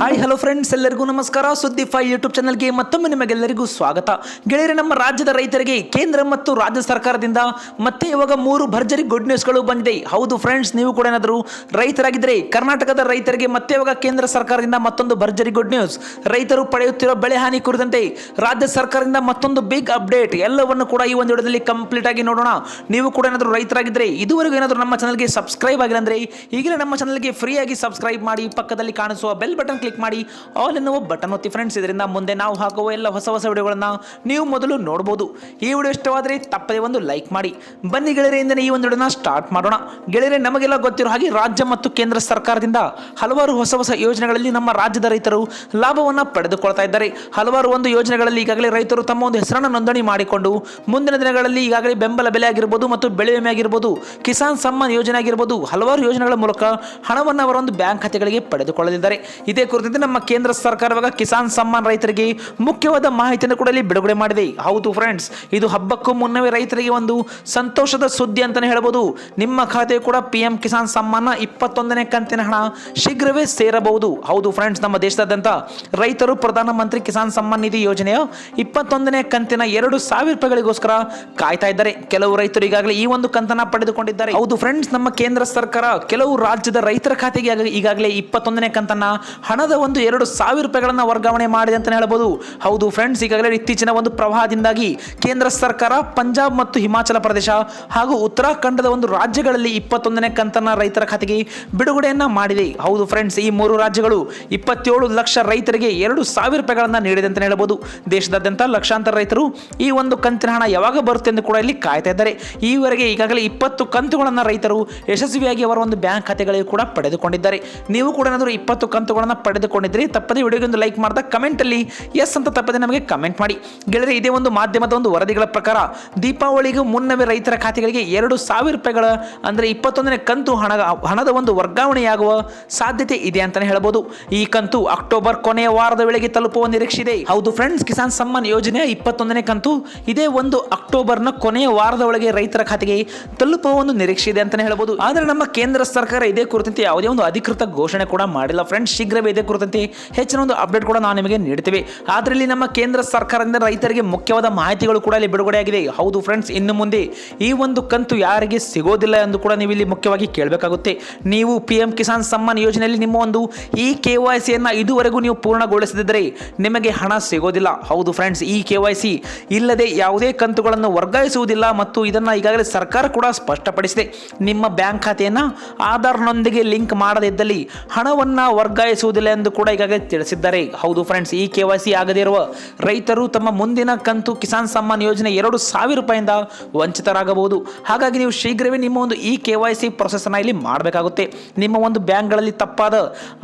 Hi hello friends ಎಲ್ಲರಿಗೂ ನಮಸ್ಕಾರ. ಸುದ್ದಿ ಫೈ ಯೂಟ್ಯೂಬ್ ಚಾನಲ್ಗೆ ಮತ್ತೊಮ್ಮೆ ನಿಮಗೆಲ್ಲರಿಗೂ ಸ್ವಾಗತ. ಗೆಳೆಯರೆ, ನಮ್ಮ ರಾಜ್ಯದ ರೈತರಿಗೆ ಕೇಂದ್ರ ಮತ್ತು ರಾಜ್ಯ ಸರ್ಕಾರದಿಂದ ಮತ್ತೆ ಇವಾಗ ಮೂರು ಭರ್ಜರಿ ಗುಡ್ ನ್ಯೂಸ್ಗಳು ಬಂದಿದೆ. ಹೌದು ಫ್ರೆಂಡ್ಸ್ ನೀವು ಕೂಡ ಏನಾದರೂ ರೈತರಾಗಿದ್ದರೆ ಕರ್ನಾಟಕದ ರೈತರಿಗೆ ಮತ್ತೆ ಇವಾಗ ಕೇಂದ್ರ ಸರ್ಕಾರದಿಂದ ಮತ್ತೊಂದು ಭರ್ಜರಿ ಗುಡ್ ನ್ಯೂಸ್ ರೈತರು ಪಡೆಯುತ್ತಿರುವ ಬೆಳೆ ಹಾನಿ ಕುರಿತಂತೆ ರಾಜ್ಯ ಸರ್ಕಾರದಿಂದ ಮತ್ತೊಂದು ಬಿಗ್ ಅಪ್ಡೇಟ್ ಎಲ್ಲವನ್ನು ಕೂಡ ಈ ಒಂದು ವಿಡಿಯೋದಲ್ಲಿ ಕಂಪ್ಲೀಟ್ ಆಗಿ ನೋಡೋಣ. ನೀವು ಕೂಡ ಏನಾದರೂ ರೈತರಾಗಿದ್ದರೆ ಇದುವರೆಗೂ ಏನಾದರೂ ನಮ್ಮ ಚಾನಲ್ಗೆ ಸಬ್ಸ್ಕ್ರೈಬ್ ಆಗಿಲ್ಲ ಅಂದರೆ ಈಗಲೇ ನಮ್ಮ ಚಾನಲ್ಗೆ ಫ್ರೀಯಾಗಿ ಸಬ್ಸ್ಕ್ರೈಬ್ ಮಾಡಿ ಪಕ್ಕದಲ್ಲಿ ಕಾಣಿಸುವ ಬೆಲ್ ಬಟನ್ ಮಾಡಿ. ಆಲ್ ಎನ್ನುವ ಬಟನ್ ಒತ್ತಿ ಫ್ರೆಂಡ್ಸ್ ಇದರಿಂದ ಮುಂದೆ ನಾವು ಹಾಕುವ ಎಲ್ಲ ಹೊಸ ಹೊಸ ವಿಡಿಯೋಗಳನ್ನು ನೀವು ಮೊದಲು ನೋಡಬಹುದು ಈ ವಿಡಿಯೋ ಇಷ್ಟವಾದರೆ ತಪ್ಪದೆ ಒಂದು ಲೈಕ್ ಮಾಡಿ. ಬನ್ನಿ ಗೆಳೆಯರಿಂದನೇ ಈ ಒಂದು ವಿಡಿಯೋನ ಸ್ಟಾರ್ಟ್ ಮಾಡೋಣ. ಗೆಳೆಯರೆ, ನಮಗೆಲ್ಲ ಗೊತ್ತಿರೋ ಹಾಗೆ ರಾಜ್ಯ ಮತ್ತು ಕೇಂದ್ರ ಸರ್ಕಾರದಿಂದ ಹಲವಾರು ಹೊಸ ಹೊಸ ಯೋಜನೆಗಳಲ್ಲಿ ನಮ್ಮ ರಾಜ್ಯದ ರೈತರು ಲಾಭವನ್ನು ಪಡೆದುಕೊಳ್ತಾ ಇದ್ದಾರೆ. ಹಲವಾರು ಒಂದು ಯೋಜನೆಗಳಲ್ಲಿ ಈಗಾಗಲೇ ರೈತರು ತಮ್ಮ ಒಂದು ಹೆಸರನ್ನು ನೋಂದಣಿ ಮಾಡಿಕೊಂಡು ಮುಂದಿನ ದಿನಗಳಲ್ಲಿ ಈಗಾಗಲೇ ಬೆಂಬಲ ಬೆಲೆ ಆಗಿರ್ಬೋದು ಮತ್ತು ಬೆಳೆ ವಿಮೆ ಆಗಿರ್ಬೋದು, ಕಿಸಾನ್ ಸಮ್ಮಾನ್ ಯೋಜನೆ ಆಗಿರ್ಬೋದು, ಹಲವಾರು ಯೋಜನೆಗಳ ಮೂಲಕ ಹಣವನ್ನು ಅವರ ಒಂದು ಬ್ಯಾಂಕ್ ಖಾತೆಗಳಿಗೆ ಪಡೆದುಕೊಳ್ಳಲಿದ್ದಾರೆ. ಇದೇ ಕುರಿತಂತೆ ನಮ್ಮ ಕೇಂದ್ರ ಸರ್ಕಾರವಾಗ ಕಿಸಾನ್ ಸಮ್ಮಾನ್ ರೈತರಿಗೆ ಮುಖ್ಯವಾದ ಮಾಹಿತಿಯನ್ನು ಕೂಡ ಇಲ್ಲಿ ಬಿಡುಗಡೆ ಮಾಡಿದೆ. ಹೌದು ಫ್ರೆಂಡ್ಸ್ ಇದು ಹಬ್ಬಕ್ಕೂ ಮುನ್ನವೇ ರೈತರಿಗೆ ಒಂದು ಸಂತೋಷದ ಸುದ್ದಿ ಅಂತಾನೆ ಹೇಳಬಹುದು ನಿಮ್ಮ ಖಾತೆ ಕೂಡ ಪಿ ಎಂ ಕಿಸಾನ್ ಸಮ್ಮಾನ ಇಪ್ಪತ್ತೊಂದನೇ ಕಂತಿನ ಹಣ ಶೀಘ್ರವೇ ಸೇರಬಹುದು. ಹೌದು ಫ್ರೆಂಡ್ಸ್ ನಮ್ಮ ದೇಶದಾದ್ಯಂತ ರೈತರು ಪ್ರಧಾನಮಂತ್ರಿ ಕಿಸಾನ್ ಸಮ್ಮಾನ್ ನಿಧಿ ಯೋಜನೆಯ ಇಪ್ಪತ್ತೊಂದನೇ ಕಂತಿನ ಎರಡು ಸಾವಿರ ರೂಪಾಯಿಗಳಿಗೋಸ್ಕರ ಕಾಯ್ತಾ ಇದ್ದಾರೆ. ಕೆಲವು ರೈತರು ಈಗಾಗಲೇ ಈ ಒಂದು ಕಂತನ ಪಡೆದುಕೊಂಡಿದ್ದಾರೆ. ಹೌದು ಫ್ರೆಂಡ್ಸ್ ನಮ್ಮ ಕೇಂದ್ರ ಸರ್ಕಾರ ಕೆಲವು ರಾಜ್ಯದ ರೈತರ ಖಾತೆಗೆ ಈಗಾಗ- ಈಗಾಗಲೇ ಇಪ್ಪತ್ತೊಂದನೇ ಕಂತನ್ನ ಹಣದ ಒಂದು ಎರಡು ಸಾವಿರ ರೂಪಾಯಿಗಳನ್ನು ವರ್ಗಾವಣೆ ಮಾಡಿದೆ ಅಂತಲೇ ಹೇಳ್ಬೋದು. ಹೌದು ಫ್ರೆಂಡ್ಸ್ ಈಗಾಗಲೇ ಇತ್ತೀಚಿನ ಒಂದು ಪ್ರವಾಹದಿಂದಾಗಿ ಕೇಂದ್ರ ಸರ್ಕಾರ ಪಂಜಾಬ್ ಮತ್ತು ಹಿಮಾಚಲ ಪ್ರದೇಶ ಹಾಗೂ ಉತ್ತರಾಖಂಡದ ಒಂದು ರಾಜ್ಯಗಳಲ್ಲಿ ಇಪ್ಪತ್ತೊಂದನೇ ಕಂತನ್ನು ರೈತರ ಖಾತೆಗೆ ಬಿಡುಗಡೆಯನ್ನು ಮಾಡಿದೆ. ಹೌದು ಫ್ರೆಂಡ್ಸ್ ಈ ಮೂರು ರಾಜ್ಯಗಳು ಇಪ್ಪತ್ತೇಳು ಲಕ್ಷ ರೈತರಿಗೆ ಎರಡು ಸಾವಿರ ರೂಪಾಯಿಗಳನ್ನು ನೀಡಿದೆ ಅಂತ ಹೇಳ್ಬೋದು. ದೇಶದಾದ್ಯಂತ ಲಕ್ಷಾಂತರ ರೈತರು ಈ ಒಂದು ಕಂತಿನ ಹಣ ಯಾವಾಗ ಬರುತ್ತೆ ಎಂದು ಕೂಡ ಇಲ್ಲಿ ಕಾಯ್ತಾ ಇದ್ದಾರೆ. ಈವರೆಗೆ ಈಗಾಗಲೇ ಇಪ್ಪತ್ತು ಕಂತುಗಳನ್ನು ರೈತರು ಯಶಸ್ವಿಯಾಗಿ ಅವರ ಒಂದು ಬ್ಯಾಂಕ್ ಖಾತೆಗಳಿಗೆ ಕೂಡ ಪಡೆದುಕೊಂಡಿದ್ದಾರೆ. ನೀವು ಕೂಡ ಏನಾದರೂ ಇಪ್ಪತ್ತು ಕಂತುಗಳನ್ನು ಪಡೆದುಕೊಂಡಿದ್ದರೆ ತಪ್ಪದೇ ವಿಡಿಯೋಗೆ ಒಂದು ಲೈಕ್ ಮಾಡ್ತಾ ಕಮೆಂಟಲ್ಲಿ ಎಸ್ ಅಂತ ತಪ್ಪದೆ ನಮಗೆ ಕಮೆಂಟ್ ಮಾಡಿ. ಗೆಳೆಯರೆ, ಇದೇ ಒಂದು ಮಾಧ್ಯಮದ ಒಂದು ವರದಿಗಳ ಪ್ರಕಾರ ದೀಪಾವಳಿಗೂ ಮುನ್ನವೇ ರೈತರ ಖಾತೆಗಳಿಗೆ ಎರಡು ಸಾವಿರ ರೂಪಾಯಿಗಳ ಅಂದರೆ ಇಪ್ಪತ್ತೊಂದನೇ ಕಂತು ಹಣ, ಹಣದ ಒಂದು ವರ್ಗಾವಣೆಯಾಗುವ ಸಾಧ್ಯತೆ ಇದೆ ಅಂತಾನೆ ಹೇಳಬಹುದು ಈ ಕಂತು ಅಕ್ಟೋಬರ್ ಕೊನೆಯ ವಾರದ ವೇಳೆಗೆ ತಲುಪುವ ನಿರೀಕ್ಷೆ ಇದೆ. ಹೌದು ಫ್ರೆಂಡ್ಸ್ ಕಿಸಾನ್ ಸಮ್ಮಾನ್ ಯೋಜನೆಯ ಇಪ್ಪತ್ತೊಂದನೇ ಕಂತು ಇದೇ ಒಂದು ಅಕ್ಟೋಬರ್ನ ಕೊನೆಯ ವಾರದ ಒಳಗೆ ರೈತರ ಖಾತೆಗೆ ತಲುಪುವ ಒಂದು ನಿರೀಕ್ಷೆ ಇದೆ ಅಂತಾನೆ ಹೇಳಬಹುದು ಆದರೆ ನಮ್ಮ ಕೇಂದ್ರ ಸರ್ಕಾರ ಇದೇ ಕುರಿತಂತೆ ಯಾವುದೇ ಒಂದು ಅಧಿಕೃತ ಘೋಷಣೆ ಕೂಡ ಮಾಡಿಲ್ಲ. ಫ್ರೆಂಡ್ಸ್ ಶೀಘ್ರವೇ ಇದೇ ಕುರಿತಂತೆ ಹೆಚ್ಚಿನ ಒಂದು ಅಪ್ಡೇಟ್ ಕೂಡ ನಾವು ನಿಮಗೆ ನೀಡ್ತೇವೆ. ಅದರಲ್ಲಿ ನಮ್ಮ ಕೇಂದ್ರ ಸರ್ಕಾರದಿಂದ ರೈತರಿಗೆ ಮುಖ್ಯವಾದ ಮಾಹಿತಿಗಳು ಕೂಡ ಇಲ್ಲಿ ಬಿಡುಗಡೆಯಾಗಿದೆ. ಹೌದು ಫ್ರೆಂಡ್ಸ್ ಇನ್ನು ಮುಂದೆ ಈ ಒಂದು ಕಂತು ಯಾರಿಗೆ ಸಿಗೋದಿಲ್ಲ ಎಂದು ಕೂಡ ನೀವು ಇಲ್ಲಿ ಮುಖ್ಯವಾಗಿ ಕೇಳಬೇಕಾಗುತ್ತೆ. ನೀವು ಪಿ ಕಿಸಾನ್ ಸಮ್ಮಾನ್ ಯೋಜನೆಯಲ್ಲಿ ನಿಮ್ಮ ಒಂದು ಈ ಕೆ ವೈ ಸಿಯನ್ನು ಇದುವರೆಗೂ ನೀವು ಪೂರ್ಣಗೊಳಿಸದಿದ್ದರೆ ನಿಮಗೆ ಹಣ ಸಿಗೋದಿಲ್ಲ. ಹೌದು ಫ್ರೆಂಡ್ಸ್ ಈ ಕೆ ವೈ ಸಿ ಇಲ್ಲದೆ ಯಾವುದೇ ಕಂತುಗಳನ್ನು ವರ್ಗಾಯಿಸುವುದಿಲ್ಲ ಮತ್ತು ಇದನ್ನು ಈಗಾಗಲೇ ಸರ್ಕಾರ ಕೂಡ ಸ್ಪಷ್ಟಪಡಿಸಿದೆ. ನಿಮ್ಮ ಬ್ಯಾಂಕ್ ಖಾತೆಯನ್ನು ಆಧಾರ್ನೊಂದಿಗೆ ಲಿಂಕ್ ಮಾಡದಿದ್ದಲ್ಲಿ ಹಣವನ್ನು ವರ್ಗಾಯಿಸುವುದಿಲ್ಲ ಎಂದು ಕೂಡ ಈಗಾಗಲೇ ತಿಳಿಸಿದ್ದಾರೆ. ಹೌದು ಫ್ರೆಂಡ್ಸ್ ಈ ಕೆ ವೈ ಸಿ ಆಗದೇ ರೈತರು ತಮ್ಮ ಮುಂದಿನ ಕಂತು ಕಿಸಾನ್ ಸಮ್ಮಾನ್ ಯೋಜನೆ ಎರಡು ಸಾವಿರ ರೂಪಾಯಿಂದ ವಂಚಿತರಾಗಬಹುದು. ಹಾಗಾಗಿ ನೀವು ಶೀಘ್ರವೇ ನಿಮ್ಮ ಒಂದು ಈ ಕೆ ವೈ ಸಿ ಪ್ರೊಸೆಸ್ನ ಇಲ್ಲಿ ಮಾಡಬೇಕಾಗುತ್ತೆ. ನಿಮ್ಮ ಒಂದು ಬ್ಯಾಂಕ್ಗಳಲ್ಲಿ ತಪ್ಪಾದ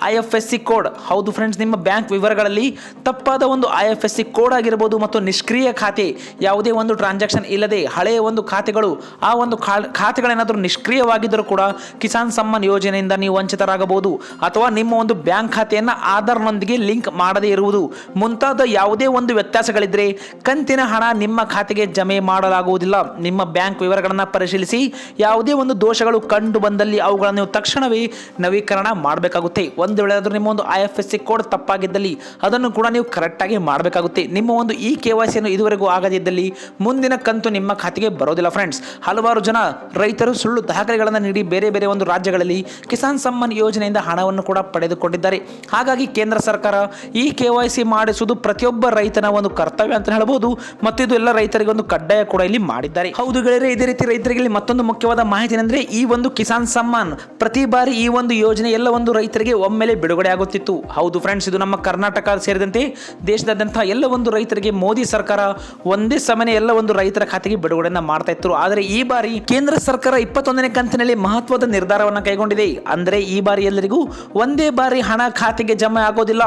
I F S C code, ಹೌದು ಫ್ರೆಂಡ್ಸ್ ನಿಮ್ಮ ಬ್ಯಾಂಕ್ ವಿವರಗಳಲ್ಲಿ ತಪ್ಪಾದ ಒಂದು I F S C code ಆಗಿರಬಹುದು ಮತ್ತು ನಿಷ್ಕ್ರಿಯ ಖಾತೆ, ಯಾವುದೇ ಒಂದು ಟ್ರಾನ್ಸಾಕ್ಷನ್ ಇಲ್ಲದೆ ಹಳೆಯ ಒಂದು ಖಾತೆಗಳು, ಆ ಒಂದು ಖಾತೆಗಳೇನಾದರೂ ನಿಷ್ಕ್ರಿಯವಾಗಿದ್ದರೂ ಕೂಡ ಕಿಸಾನ್ ಸಮ್ಮಾನ್ ಯೋಜನೆಯಿಂದ ನೀವು ವಂಚಿತರಾಗಬಹುದು. ಅಥವಾ ನಿಮ್ಮ ಒಂದು ಬ್ಯಾಂಕ್ ಖಾತೆಯನ್ನು ಆಧಾರ್ನೊಂದಿಗೆ ಲಿಂಕ್ ಮಾಡದೇ ಇರುವುದು. ಮುಂತಾದ ಯಾವುದೇ ಒಂದು ವ್ಯತ್ಯಾಸಗಳಿದ್ದರೆ ಕಂತಿನ ಹಣ ನಿಮ್ಮ ಖಾತೆಗೆ ಜಮೆ ಮಾಡಲಾಗುವುದಿಲ್ಲ. ನಿಮ್ಮ ಬ್ಯಾಂಕ್ ವಿವರಗಳನ್ನು ಪರಿಶೀಲಿಸಿ ಯಾವುದೇ ಒಂದು ದೋಷಗಳು ಕಂಡು ಬಂದಲ್ಲಿ ಅವುಗಳನ್ನು ನೀವು ತಕ್ಷಣವೇ ನವೀಕರಣ ಮಾಡಬೇಕಾಗುತ್ತೆ. ಒಂದು ವೇಳೆ ಆದರೂ ನಿಮ್ಮ ಒಂದು I F S C code ತಪ್ಪಾಗಿದ್ದಲ್ಲಿ ಅದನ್ನು ಕೂಡ ನೀವು ಕರೆಕ್ಟಾಗಿ ಮಾಡಬೇಕಾಗುತ್ತೆ. ನಿಮ್ಮ ಒಂದು ಇ ಕೆ ವೈ ಸಿಯನ್ನು ಇದುವರೆಗೂ ಆಗದಿದ್ದಲ್ಲಿ ಮುಂದಿನ ಕಂತು ನಿಮ್ಮ ಖಾತೆಗೆ ಬರೋದಿಲ್ಲ ಫ್ರೆಂಡ್ಸ್. ಹಲವಾರು ಜನ ರೈತರು ಸುಳ್ಳು ದಾಖಲೆಗಳನ್ನು ನೀಡಿ ಬೇರೆ ಬೇರೆ ಒಂದು ರಾಜ್ಯಗಳಲ್ಲಿ ಕಿಸಾನ್ ಸಮ್ಮಾನ್ ಯೋಜನೆಯಿಂದ ಹಣವನ್ನು ಕೂಡ ಪಡೆದುಕೊಂಡಿದ್ದಾರೆ. ಹಾಗಾಗಿ ಕೇಂದ್ರ ಸರ್ಕಾರ ಈ ಕೆ ವೈ ಸಿ ಮಾಡಿಸುವುದು ಪ್ರತಿಯೊಬ್ಬ ರೈತನ ಒಂದು ಕರ್ತವ್ಯ ಅಂತ ಹೇಳ್ಬೋದು. ಮತ್ತು ಇದು ಎಲ್ಲ ರೈತರಿಗೆ ಒಂದು ಕಡ್ಡಾಯ ಕೂಡ ಇಲ್ಲಿ ಮಾಡಿದ್ದಾರೆ. ಹೌದು ಗೆಳೆಯರೆ, ಇದೇ ರೀತಿ ರೈತರಿಗೆ ಇಲ್ಲಿ ಮತ್ತೊಂದು ಮುಖ್ಯವಾದ ಮಾಹಿತಿ ಏನಂದ್ರೆ ಈ ಒಂದು ಕಿಸಾನ್ ಸಮ್ಮಾನ್ ಪ್ರತಿ ಬಾರಿ ಈ ಒಂದು ಯೋಜನೆ ಎಲ್ಲ ಒಂದು ರೈತರಿಗೆ ಒಮ್ಮೆಲೆ ಬಿಡುಗಡೆ ಆಗುತ್ತಿತ್ತು. ಹೌದು ಫ್ರೆಂಡ್ಸ್ ಇದು ನಮ್ಮ ಕರ್ನಾಟಕ ಸೇರಿದಂತೆ ದೇಶದಾದ್ಯಂತ ಎಲ್ಲ ಒಂದು ರೈತರಿಗೆ ಮೋದಿ ಸರ್ಕಾರ ಒಂದೇ ಸಮನೆ ಎಲ್ಲ ಒಂದು ರೈತರ ಖಾತೆಗೆ ಬಿಡುಗಡೆಯನ್ನ ಮಾಡ್ತಾ ಇತ್ತು ಆದರೆ ಈ ಬಾರಿ ಕೇಂದ್ರ ಸರ್ಕಾರ ಇಪ್ಪತ್ತೊಂದನೇ ಕಂತಿನಲ್ಲಿ ಮಹತ್ವದ ನಿರ್ಧಾರವನ್ನು ಕೈಗೊಂಡಿದೆ. ಅಂದ್ರೆ ಈ ಬಾರಿ ಎಲ್ಲರಿಗೂ ಒಂದೇ ಬಾರಿ ಹಣ ಖಾತೆಗೆ ಜಮೆ ಆಗೋದಿಲ್ಲ.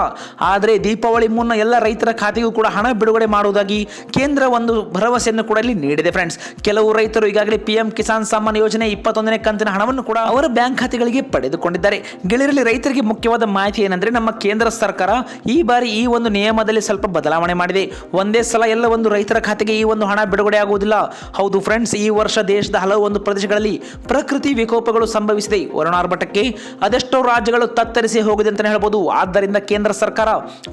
ಆದರೆ ದೀಪಾವಳಿ ಮುನ್ನ ಎಲ್ಲ ರೈತರ ಖಾತೆಗೂ ಕೂಡ ಹಣ ಬಿಡುಗಡೆ ಮಾಡುವುದಾಗಿ ಕೇಂದ್ರ ಒಂದು ಭರವಸೆಯನ್ನು ಕೂಡ ಇಲ್ಲಿ ನೀಡಿದೆ ಫ್ರೆಂಡ್ಸ್ ಕೆಲವು ರೈತರು ಈಗಾಗಲೇ ಪಿಎಂ ಕಿಸಾನ್ ಸಮ್ಮಾನ್ ಯೋಜನೆ ಇಪ್ಪತ್ತೊಂದನೇ ಕಂತಿನ ಹಣವನ್ನು ಕೂಡ ಅವರ ಬ್ಯಾಂಕ್ ಖಾತೆಗಳಿಗೆ ಪಡೆದುಕೊಂಡಿದ್ದಾರೆ. ಗೆಳೆಯರಲ್ಲಿ ರೈತರಿಗೆ ಮುಖ್ಯವಾದ ಮಾಹಿತಿ ಏನಂದ್ರೆ ನಮ್ಮ ಕೇಂದ್ರ ಸರ್ಕಾರ ಈ ಬಾರಿ ಈ ಒಂದು ನಿಯಮದಲ್ಲಿ ಸ್ವಲ್ಪ ಬದಲಾವಣೆ ಮಾಡಿದೆ. ಒಂದೇ ಸಲ ಎಲ್ಲ ಒಂದು ರೈತರ ಖಾತೆಗೆ ಈ ಒಂದು ಹಣ ಬಿಡುಗಡೆ ಆಗುವುದಿಲ್ಲ. ಹೌದು ಫ್ರೆಂಡ್ಸ್ ಈ ವರ್ಷ ದೇಶದ ಹಲವು ಒಂದು ಪ್ರದೇಶಗಳಲ್ಲಿ ಪ್ರಕೃತಿ ವಿಕೋಪಗಳು ಸಂಭವಿಸಿದೆ. ವರುಣಾರ್ಭಟಕ್ಕೆ ಅದೆಷ್ಟೋ ರಾಜ್ಯಗಳು ತತ್ತರಿಸಿ ಹೋಗಿದೆ ಅಂತಲೇ ಹೇಳ್ಬೋದು. ಹೌದು. ಆದ್ದರಿಂದ ಕೇಂದ್ರ ಸರ್ಕಾರ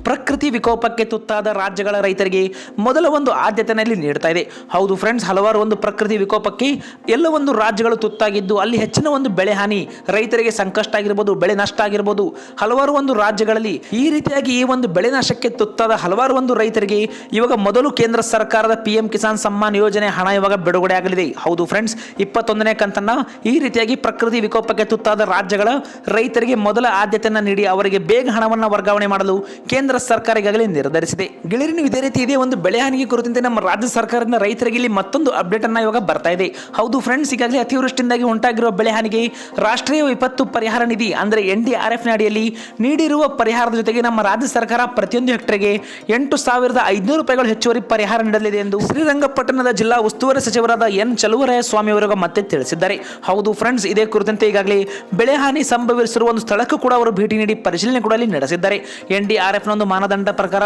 ಪ್ರಕೃತಿ ವಿಕೋಪಕ್ಕೆ ತುತ್ತಾದ ರಾಜ್ಯಗಳ ರೈತರಿಗೆ ಮೊದಲ ಒಂದು ಆದ್ಯತೆಯಲ್ಲಿ ನೀಡ್ತಾ ಇದೆ. ಹೌದು ಫ್ರೆಂಡ್ಸ್ ಹಲವಾರು ಒಂದು ಪ್ರಕೃತಿ ವಿಕೋಪಕ್ಕೆ ಎಲ್ಲ ಒಂದು ರಾಜ್ಯಗಳು ತುತ್ತಾಗಿದ್ದು ಅಲ್ಲಿ ಹೆಚ್ಚಿನ ಒಂದು ಬೆಳೆ ಹಾನಿ, ರೈತರಿಗೆ ಸಂಕಷ್ಟ ಆಗಿರ್ಬೋದು, ಬೆಳೆ ನಷ್ಟ ಆಗಿರ್ಬೋದು, ಹಲವಾರು ಒಂದು ರಾಜ್ಯಗಳಲ್ಲಿ ಈ ರೀತಿಯಾಗಿ ಈ ಒಂದು ಬೆಳೆ ನಾಶಕ್ಕೆ ತುತ್ತಾದ ಹಲವಾರು ಒಂದು ರೈತರಿಗೆ ಇವಾಗ ಮೊದಲು ಕೇಂದ್ರ ಸರ್ಕಾರದ ಪಿ ಎಂ ಕಿಸಾನ್ ಸಮ್ಮಾನ್ ಯೋಜನೆ ಹಣ ಇವಾಗ ಬಿಡುಗಡೆ ಆಗಲಿದೆ. ಹೌದು ಫ್ರೆಂಡ್ಸ್ ಇಪ್ಪತ್ತೊಂದನೇ ಕಂತನ್ನ ಈ ರೀತಿಯಾಗಿ ಪ್ರಕೃತಿ ವಿಕೋಪಕ್ಕೆ ತುತ್ತಾದ ರಾಜ್ಯಗಳ ರೈತರಿಗೆ ಮೊದಲ ಆದ್ಯತೆಯನ್ನು ನೀಡಿ ಅವರಿಗೆ ಬೇಗ ಹಣವನ್ನು ವರ್ಗಾವಣೆ ಮಾಡಲು ಕೇಂದ್ರ ಸರ್ಕಾರ ಈಗಾಗಲೇ ನಿರ್ಧರಿಸಿದೆ. ಗಿಳಿರಿನ ಇದೇ ರೀತಿ ಇದೇ ಒಂದು ಬೆಳೆ ಹಾನಿಗೆ ಕುರಿತಂತೆ ನಮ್ಮ ರಾಜ್ಯ ಸರ್ಕಾರದಿಂದ ರೈತರಿಗೆ ಇಲ್ಲಿ ಮತ್ತೊಂದು ಅಪ್ಡೇಟ್ ಅನ್ನ ಇವಾಗ ಬರ್ತಾ ಇದೆ. ಹೌದು ಫ್ರೆಂಡ್ಸ್ ಈಗಾಗಲೇ ಅತಿವೃಷ್ಟಿಯಿಂದಾಗಿ ಉಂಟಾಗಿರುವ ಬೆಳೆ ಹಾನಿಗೆ ರಾಷ್ಟ್ರೀಯ ವಿಪತ್ತು ಪರಿಹಾರ ನಿಧಿ ಅಂದರೆ ಎನ್ ಡಿ ಆರ್ ನೀಡಿರುವ ಪರಿಹಾರದ ಜೊತೆಗೆ ನಮ್ಮ ರಾಜ್ಯ ಸರ್ಕಾರ ಪ್ರತಿಯೊಂದು ಹೆಕ್ಟರ್ಗೆ ಎಂಟು ಸಾವಿರದ ಐದುನೂರು ರೂಪಾಯಿಗಳು ಹೆಚ್ಚುವರಿ ಪರಿಹಾರ ನೀಡಲಿದೆ ಎಂದು ಶ್ರೀರಂಗಪಟ್ಟಣದ ಜಿಲ್ಲಾ ಉಸ್ತುವಾರಿ ಸಚಿವರಾದ ಎನ್ ಚಲುವರಾಯ ಸ್ವಾಮಿ ಅವರು ಮತ್ತೆ ತಿಳಿಸಿದ್ದಾರೆ. ಹೌದು ಫ್ರೆಂಡ್ಸ್ ಇದೇ ಕುರಿತಂತೆ ಈಗಾಗಲೇ ಬೆಳೆ ಹಾನಿ ಸಂಭವಿಸಿರುವ ಒಂದು ಸ್ಥಳಕ್ಕೂ ಕೂಡ ಅವರು ಭೇಟಿ ನೀಡಿ ಪರಿಶೀಲನೆ ಕೂಡ ಅಲ್ಲಿ ನಡೆಸಿದ್ದಾರೆ. ಎನ್ ಡಿ ಆರ್ ಎಫ್ನ ಒಂದು ಮಾನದಂಡ ಪ್ರಕಾರ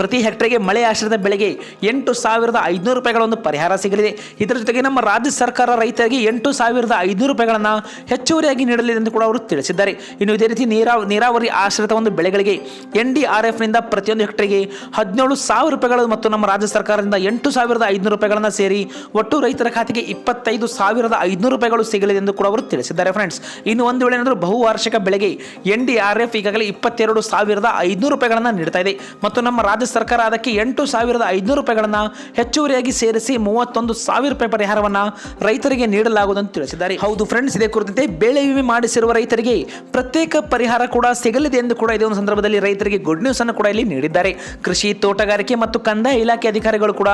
ಪ್ರತಿ ಹೆಕ್ಟರ್ಗೆ ಮಳೆ ಆಶ್ರಿತ ಬೆಳೆಗೆ ಎಂಟು ಸಾವಿರದ ಐದುನೂರು ರೂಪಾಯಿಗಳ ಒಂದು ಪರಿಹಾರ ಸಿಗಲಿದೆ. ಇದರ ಜೊತೆಗೆ ನಮ್ಮ ರಾಜ್ಯ ಸರ್ಕಾರ ರೈತರಿಗೆ ಎಂಟು ಸಾವಿರದ ಐದುನೂರು ರೂಪಾಯಿಗಳನ್ನು ಹೆಚ್ಚುವರಿಯಾಗಿ ನೀಡಲಿದೆ ಎಂದು ಕೂಡ ಅವರು ತಿಳಿಸಿದ್ದಾರೆ. ಇನ್ನು ಇದೇ ರೀತಿ ನೀರಾ, ನೀರಾವರಿ ಆಶ್ರಿತ ಒಂದು ಬೆಳೆಗಳಿಗೆ ಎನ್ ಡಿ ಆರ್ ಎಫ್ನಿಂದ ಪ್ರತಿಯೊಂದು ಹೆಕ್ಟರ್ಗೆ ಹದಿನೇಳು ಸಾವಿರ ರೂಪಾಯಿಗಳು ಮತ್ತು ನಮ್ಮ ರಾಜ್ಯ ಸರ್ಕಾರದಿಂದ ಎಂಟು ಸಾವಿರದ ಐದುನೂರು ರೂಪಾಯಿಗಳನ್ನು ಸೇರಿ ಒಟ್ಟು ರೈತರ ಖಾತೆಗೆ ಇಪ್ಪತ್ತೈದು ಸಾವಿರದ ಐದುನೂರು ರೂಪಾಯಿಗಳು ಸಿಗಲಿದೆ ಎಂದು ಕೂಡ ಅವರು ತಿಳಿಸಿದ್ದಾರೆ. ಫ್ರೆಂಡ್ಸ್, ಇನ್ನು ಒಂದು ವೇಳೆ ಏನಾದರೂ ಬಹುವಾರ್ಷಿಕ ಬೆಳೆಗೆ ಎನ್ ಡಿ ಆರ್ ಎಫ್ ಈಗಾಗಲೇ ಇಪ್ಪತ್ತೆರಡು ಸಾವಿರದ ಐದುನೂರು ರೂಪಾಯಿಗಳನ್ನು ನೀಡ್ತಾ ಇದೆ. ಮತ್ತು ನಮ್ಮ ರಾಜ್ಯ ಸರ್ಕಾರ ಅದಕ್ಕೆ ಎಂಟು ಸಾವಿರದ ಐದುನೂರು ರೂಪಾಯಿಗಳನ್ನು ಹೆಚ್ಚುವರಿಯಾಗಿ ಸೇರಿಸಿ ಮೂವತ್ತೊಂದು ಸಾವಿರ ರೂಪಾಯಿ ಪರಿಹಾರವನ್ನು ರೈತರಿಗೆ ನೀಡಲಾಗುವುದು ಅಂತ ತಿಳಿಸಿದ್ದಾರೆ. ಹೌದು ಫ್ರೆಂಡ್ಸ್ ಇದೇ ಕುರಿತಂತೆ ಬೆಳೆ ವಿಮೆ ಮಾಡಿಸಿರುವ ರೈತರಿಗೆ ಪ್ರತ್ಯೇಕ ಪರಿಹಾರ ಕೂಡ ಸಿಗಲಿದೆ ಎಂದು ಕೂಡ ಇದೇ ಒಂದು ಸಂದರ್ಭದಲ್ಲಿ ರೈತರಿಗೆ ಗುಡ್ ನ್ಯೂಸ್ ಅನ್ನು ಕೂಡ ಇಲ್ಲಿ ನೀಡಿದ್ದಾರೆ. ಕೃಷಿ, ತೋಟಗಾರಿಕೆ ಮತ್ತು ಕಂದಾಯ ಇಲಾಖೆ ಅಧಿಕಾರಿಗಳು ಕೂಡ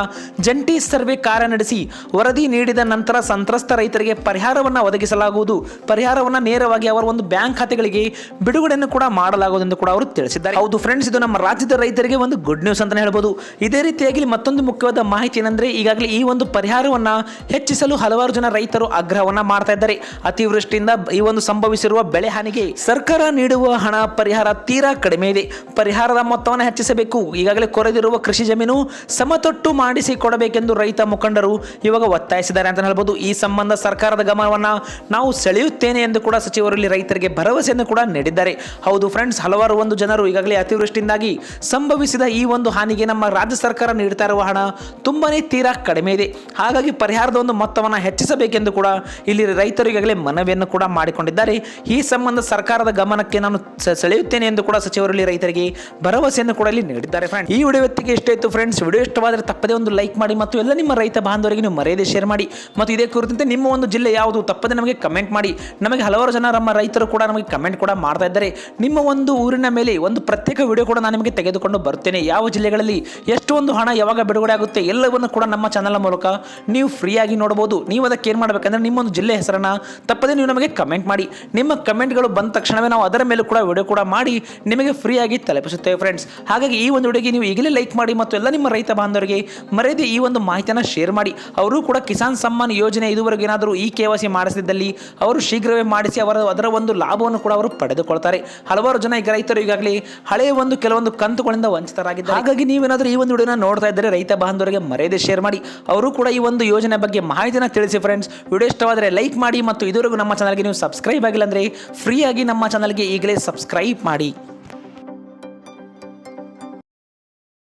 ಜಂಟಿ ಸರ್ವೆ ಕಾರ್ಯ ನಡೆಸಿ ವರದಿ ನೀಡಿದ ನಂತರ ಸಂತ್ರಸ್ತ ರೈತರಿಗೆ ಪರಿಹಾರವನ್ನು ಒದಗಿಸಲಾಗುವುದು. ಪರಿಹಾರವನ್ನು ನೇರವಾಗಿ ಅವರ ಒಂದು ಬ್ಯಾಂಕ್ ಖಾತೆಗಳಿಗೆ ಬಿಡುಗಡೆಯನ್ನು ಕೂಡ ಮಾಡಲಾಗುವುದು. ಎಂದು ಕೂಡ ಅವರು ತಿಳಿಸಿದ್ದಾರೆ. ಹೌದು ಫ್ರೆಂಡ್ಸ್ ಇದು ನಮ್ಮ ರಾಜ್ಯದ ರೈತರಿಗೆ ಒಂದು ಗುಡ್ ನ್ಯೂಸ್ ಅಂತಾನೆ ಹೇಳ್ಬೋದು. ಇದೇ ರೀತಿಯಾಗಿ ಮತ್ತೊಂದು ಮುಖ್ಯವಾದ ಮಾಹಿತಿ ಏನಂದ್ರೆ, ಈಗಾಗಲೇ ಈ ಒಂದು ಪರಿಹಾರವನ್ನ ಹೆಚ್ಚಿಸಲು ಹಲವಾರು ಜನ ರೈತರು ಆಗ್ರಹವನ್ನ ಮಾಡ್ತಾ ಇದ್ದಾರೆ. ಅತಿವೃಷ್ಟಿಯಿಂದ ಈ ಒಂದು ಸಂಭವಿಸಿರುವ ಬೆಳೆ ಹಾನಿಗೆ ಸರ್ಕಾರ ನೀಡುವ ಹಣ ಪರಿಹಾರ ತೀರಾ ಕಡಿಮೆ ಇದೆ. ಪರಿಹಾರದ ಮೊತ್ತವನ್ನು ಹೆಚ್ಚಿಸಬೇಕು. ಈಗಾಗಲೇ ಕೊರೆದಿರುವ ಕೃಷಿ ಜಮೀನು ಸಮತಟ್ಟು ಮಾಡಿಸಿ ಕೊಡಬೇಕೆಂದು ರೈತ ಮುಖಂಡರು ಇವಾಗ ಒತ್ತಾಯಿಸಿದ್ದಾರೆ ಅಂತ ಹೇಳ್ಬೋದು. ಈ ಸಂಬಂಧ ಸರ್ಕಾರದ ಗಮನವನ್ನ ನಾವು ಸೆಳೆಯುತ್ತೇನೆ ಎಂದು ಕೂಡ ಸಚಿವರು ಇಲ್ಲಿ ರೈತರಿಗೆ ಭರವಸೆಯನ್ನು ಕೂಡ ನೀಡಿದ್ದಾರೆ. ಹೌದು ಫ್ರೆಂಡ್ಸ್ ಹಲವಾರು ಒಂದು ಜನರು ಈಗಾಗಲೇ ಅತಿವೃಷ್ಟಿಯಿಂದಾಗಿ ಸಂಭವಿಸಿದ ಈ ಒಂದು ಹಾನಿಗೆ ನಮ್ಮ ರಾಜ್ಯ ಸರ್ಕಾರ ನೀಡ್ತಾ ಇರುವ ಹಣ ತುಂಬಾನೇ ತೀರಾ ಕಡಿಮೆ ಇದೆ. ಹಾಗಾಗಿ ಪರಿಹಾರದ ಒಂದು ಮೊತ್ತವನ್ನು ಹೆಚ್ಚಿಸಬೇಕೆಂದು ಕೂಡ ಇಲ್ಲಿ ರೈತರು ಈಗಾಗಲೇ ಮನವಿಯನ್ನು ಕೂಡ ಮಾಡಿಕೊಂಡಿದ್ದಾರೆ. ಈ ಸಂಬಂಧ ಸರ್ಕಾರದ ಗಮನಕ್ಕೆ ನಾನು ಸೆಳೆಯುತ್ತೇನೆ ಎಂದು ಕೂಡ ಸಚಿವರು ಇಲ್ಲಿ ರೈತರಿಗೆ ಭರವಸೆಯನ್ನು ಕೂಡ ಇಲ್ಲಿ ನೀಡಿದ್ದಾರೆ ಫ್ರೆಂಡ್ ಈ ವಿಡಿಯೋ ವ್ಯಕ್ತಿಗೆ ಇಷ್ಟ ಇತ್ತು ಫ್ರೆಂಡ್ಸ್, ವಿಡಿಯೋ ಇಷ್ಟವಾದರೆ ತಪ್ಪದೇ ಒಂದು ಲೈಕ್ ಮಾಡಿ ಮತ್ತು ಎಲ್ಲ ನಿಮ್ಮ ರೈತ ಬಾಂಧವರಿಗೆ ನೀವು ಮರೆಯದೆ ಶೇರ್ ಮಾಡಿ ಮತ್ತು ಇದೇ ಕುರಿತಂತೆ ನಿಮ್ಮ ಒಂದು ಜಿಲ್ಲೆ ಯಾವುದು ತಪ್ಪದೆ ನಮಗೆ ಕಮೆಂಟ್ ಮಾಡಿ. ನಮಗೆ ಹಲವಾರು ಜನ ನಮ್ಮ ರೈತರು ಕೂಡ ನಮಗೆ ಕಮೆಂಟ್ ಕೂಡ ಮಾಡ್ತಾ ಇದ್ದಾರೆ. ನಿಮ್ಮ ಒಂದು ಊರಿನ ಮೇಲೆ ಒಂದು ಪ್ರತ್ಯೇಕ ವಿಡಿಯೋ ಕೂಡ ನಾನು ನಿಮಗೆ ತೆಗೆದುಕೊಂಡು ಬರ್ತೇನೆ. ಯಾವ ಜಿಲ್ಲೆಗಳಲ್ಲಿ ಎಷ್ಟು ಒಂದು ಹಣ ಯಾವಾಗ ಬಿಡುಗಡೆ ಆಗುತ್ತೆ ಎಲ್ಲವನ್ನು ಕೂಡ ನಮ್ಮ ಚಾನಲ್ ಮೂಲಕ ನೀವು ಫ್ರೀಯಾಗಿ ನೋಡಬಹುದು. ನೀವು ಅದಕ್ಕೆ ಏನು ಮಾಡಬೇಕಂದ್ರೆ ನಿಮ್ಮೊಂದು ಜಿಲ್ಲೆ ಹೆಸರನ್ನ ತಪ್ಪದೇ ನೀವು ನಮಗೆ ಕಮೆಂಟ್ ಮಾಡಿ. ನಿಮ್ಮ ಕಮೆಂಟ್ಗಳು ಬಂದ ತಕ್ಷಣವೇ ನಾವು ಅದರ ಮೇಲೆ ಕೂಡ ವಿಡಿಯೋ ಕೂಡ ಮಾಡಿ ನಿಮಗೆ ಫ್ರೀಯಾಗಿ ತಲುಪಿಸುತ್ತೇವೆ ಫ್ರೆಂಡ್ಸ್ ಹಾಗಾಗಿ ಈ ಒಂದು ವಿಡಿಯೋಗೆ ನೀವು ಈಗಲೇ ಲೈಕ್ ಮಾಡಿ ಮತ್ತು ಎಲ್ಲ ನಿಮ್ಮ ರೈತ ಬಾಂಧವರಿಗೆ ಮರೆಯದೆ ಈ ಒಂದು ಮಾಹಿತಿಯನ್ನು ಶೇರ್ ಮಾಡಿ. ಅವರು ಕೂಡ ಕಿಸಾನ್ ಸಮ್ಮಾನ್ ಯೋಜನೆ ಇದುವರೆಗೆ ಏನಾದರೂ ಈ ಕೆ ಸಿ ಮಾಡಿಸಿದ್ದಲ್ಲಿ ಅವರು ಶೀಘ್ರವೇ ಮಾಡಿಸಿ ಅವರ ಅದರ ಒಂದು ಲಾಭವನ್ನು ಕೂಡ ಅವರು ಪಡೆದುಕೊಳ್ತಾರೆ. ಹಲವಾರು ಜನ ಈಗ ರೈತರು ಈಗಾಗಲೇ ಹಳೆಯ ಒಂದು ಕೆಲವೊಂದು ಕಂತುಗಳಿಂದ ವಂಚಿತರಾಗಿದ್ದಾರೆ. ಹಾಗಾಗಿ ನೀವೇನಾದರೂ ಈ ಒಂದು ವಿಡಿಯೋನ ನೋಡ್ತಾ ಇದ್ದರೆ ರೈತ ಬಾಂಧವರಿಗೆ ಮರೆಯದೆ ಶೇರ್ ಮಾಡಿ. ಅವರು ಕೂಡ ಈ ಒಂದು ಯೋಜನೆ ಬಗ್ಗೆ ಮಾಹಿತಿನ ತಿಳಿಸಿ ಫ್ರೆಂಡ್ಸ್ ವಿಡಿಯೋ ಇಷ್ಟವಾದರೆ ಲೈಕ್ ಮಾಡಿ ಮತ್ತು ಇದುವರೆಗೂ ನಮ್ಮ ಚಾನಲ್ಗೆ ನೀವು ಸಬ್ಸ್ಕ್ರೈಬ್ ಆಗಿಲ್ಲ ಅಂದರೆ ಫ್ರೀಯಾಗಿ ನಮ್ಮ ಚಾನಲ್ಗೆ ಈಗಲೇ ಸಬ್ಸ್ಕ್ರೈಬ್ ಮಾಡಿ.